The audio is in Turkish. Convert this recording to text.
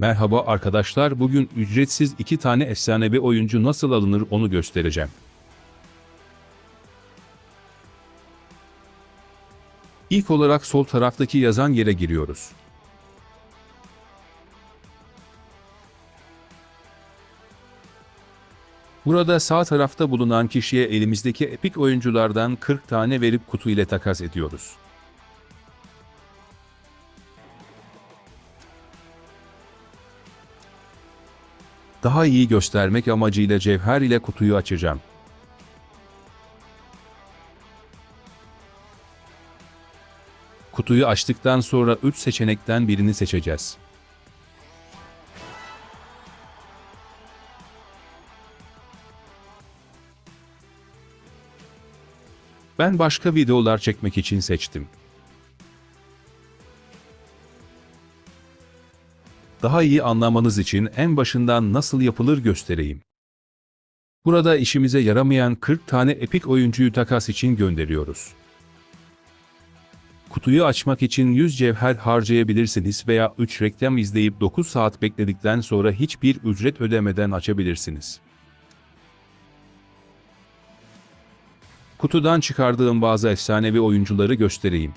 Merhaba arkadaşlar bugün ücretsiz iki tane efsanevi oyuncu nasıl alınır onu göstereceğim. İlk olarak sol taraftaki yazan yere giriyoruz. Burada sağ tarafta bulunan kişiye elimizdeki epik oyunculardan 40 tane verip kutu ile takas ediyoruz. Daha iyi göstermek amacıyla cevher ile kutuyu açacağım. Kutuyu açtıktan sonra 3 seçenekten birini seçeceğiz. Ben başka videolar çekmek için seçtim. Daha iyi anlamanız için en başından nasıl yapılır göstereyim. Burada işimize yaramayan 40 tane epik oyuncuyu takas için gönderiyoruz. Kutuyu açmak için 100 cevher harcayabilirsiniz veya 3 reklam izleyip 9 saat bekledikten sonra hiçbir ücret ödemeden açabilirsiniz. Kutudan çıkardığım bazı efsanevi oyuncuları göstereyim.